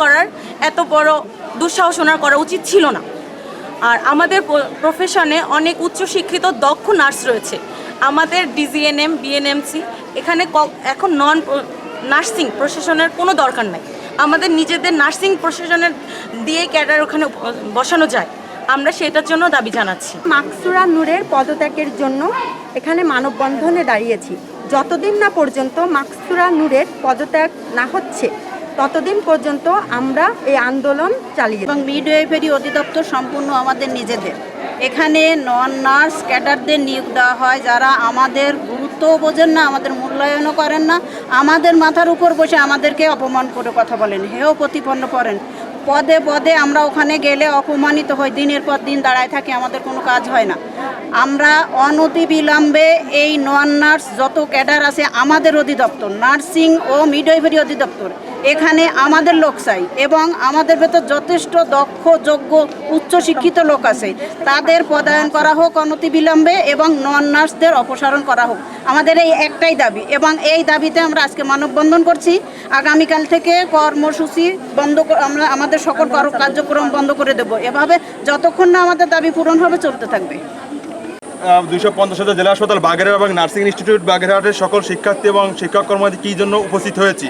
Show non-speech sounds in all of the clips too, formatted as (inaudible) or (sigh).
করার এত বড় দুঃসাহস ওনার করা উচিত ছিল না। আর আমাদের প্রফেশনে অনেক উচ্চশিক্ষিত, দক্ষ নার্স রয়েছে। আমাদের ডিজিএনএম বিএনএমসি এখানে এখন নন নার্সিং প্রশাসনের কোনো দরকার নাই। আমাদের নিজেদের নার্সিং প্রশাসনের দিয়ে ক্যাডার ওখানে বসানো যায়। আমরা সেটার জন্য দাবি জানাচ্ছি। মাকসুরা নূরের পদত্যাগের জন্য এখানে মানববন্ধনে দাঁড়িয়েছি। যতদিন না পর্যন্ত মাকসুরা নূরের পদত্যাগ না হচ্ছে ততদিন পর্যন্ত আমরা এই আন্দোলন চালিয়ে। এবং মিডওয়াইফারি অধিদপ্তর সম্পূর্ণ আমাদের নিজেদের এখানে নন নার্স ক্যাডারদের নিয়োগ দেওয়া হয়, যারা আমাদের গুরুত্বও বোঝেন না, আমাদের মূল্যায়নও করেন না, আমাদের মাথার উপর বসে আমাদেরকে অপমান করে কথা বলেন হেও প্রতিপন্ন করেন পদে পদে আমরা ওখানে গেলে অপমানিত হই, দিনের পর দিন দাঁড়ায় থাকি, আমাদের কোনো কাজ হয় না আমরা অনতি বিলম্বে এই নন নার্স যত ক্যাডার আছে আমাদের অধিদপ্তর, নার্সিং ও মিডওয়াইফারি অধিদপ্তর এখানে আমাদের লোক চাই এবং আমাদের ভেতর যথেষ্ট দক্ষ, যোগ্য, উচ্চশিক্ষিত লোক আছে। তাদের পদায়ন করা হোক অনতি বিলম্বে এবং নন নার্সদের অপসারণ করা হোক। আমাদের এই একটাই দাবি এবং এই দাবিতে আমরা আজকে মানববন্ধন করছি। আগামীকাল থেকে কর্মসূচি বন্ধ আমরা আমাদের সকল কর- কার্যক্রম বন্ধ করে দেব। এভাবে যতক্ষণ না আমাদের দাবি পূরণ হবে, চলতে থাকবে। দুইশো পঞ্চাশ হাজার জেলা হাসপাতাল বাগেরহাট এবং নার্সিং ইনস্টিটিউট বাগেরহাটের সকল শিক্ষার্থী এবং শিক্ষক কর্মচারী কী জন্য উপস্থিত হয়েছি?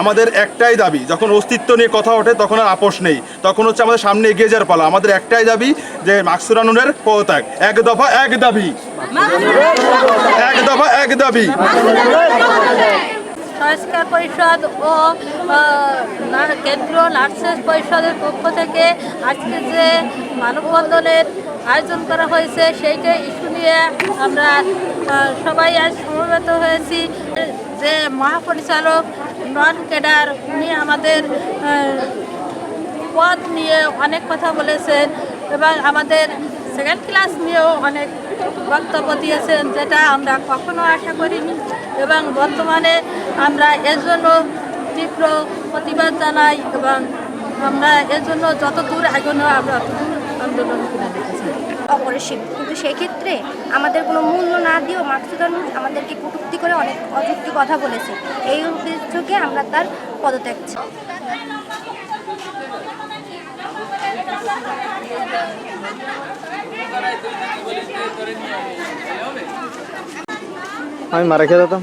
আমাদের একটাই দাবি, যখন অস্তিত্ব নিয়ে কথা ওঠে তখন আর আপোষ নেই। তখন হচ্ছে আমাদের সামনে এগিয়ে যাওয়ার পালা। আমাদের একটাই দাবি যে মাকসুরানুনের পদত্যাগ। এক দফা এক দাবি। এক দফা এক দাবি। সংস্কার পরিষদ ও কেন্দ্রীয় নার্সেস পরিষদের পক্ষ থেকে আজকে যে মানববন্ধনের আয়োজন করা হয়েছে, সেইটা ইস্যু নিয়ে আমরা সবাই আজ সমবেত হয়েছি। যে মহাপরিচালক নন কেডার, উনি আমাদের পদ নিয়ে অনেক কথা বলেছেন এবং আমাদের সেকেন্ড ক্লাস নিয়েও অনেক বক্তব্য দিয়েছেন যেটা আমরা কখনো আশা করিনি এবং বর্তমানে আমরা এর জন্য তীব্র প্রতিবাদ জানাই এবং আমরা এর জন্য যত দূর এগোনো আমরা আন্দোলন করে অপরিসীম কিন্তু সেক্ষেত্রে আমাদের কোনো মূল্য না দিয়েও মাকসুদান আমাদেরকে কটূক্তি করে অনেক অযুক্তি কথা বলেছে। এই অভিযোগে আমরা তার পদত্যাগ চাই। আমি মারা খেয়ে যেতাম।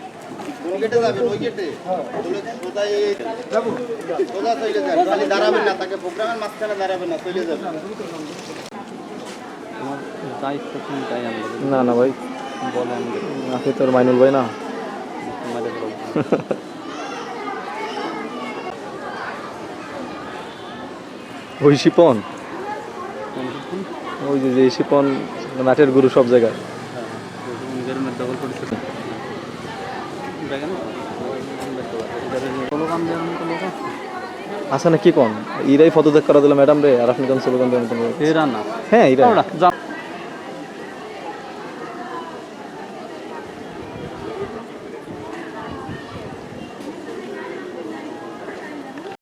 ওই কেটে। সোজা সোজা চলে যাবে খালি দাঁড়াবেন না তাকে প্রোগ্রামের মাঝখানে দাঁড়াবেন না চলে যাবে। না না ভাই। আপনি তোর মাইনুল ভাই না? (laughs) ওই শিপন? ওই যে যে শিপন নাটের গুরু সব জায়গায়। আচ্ছা না কি কোন ইরাই ফটো পদত্যাগ করা দিল ম্যাডাম রে আর আপনি কোন স্লোগান দেন হ্যাঁ ইরা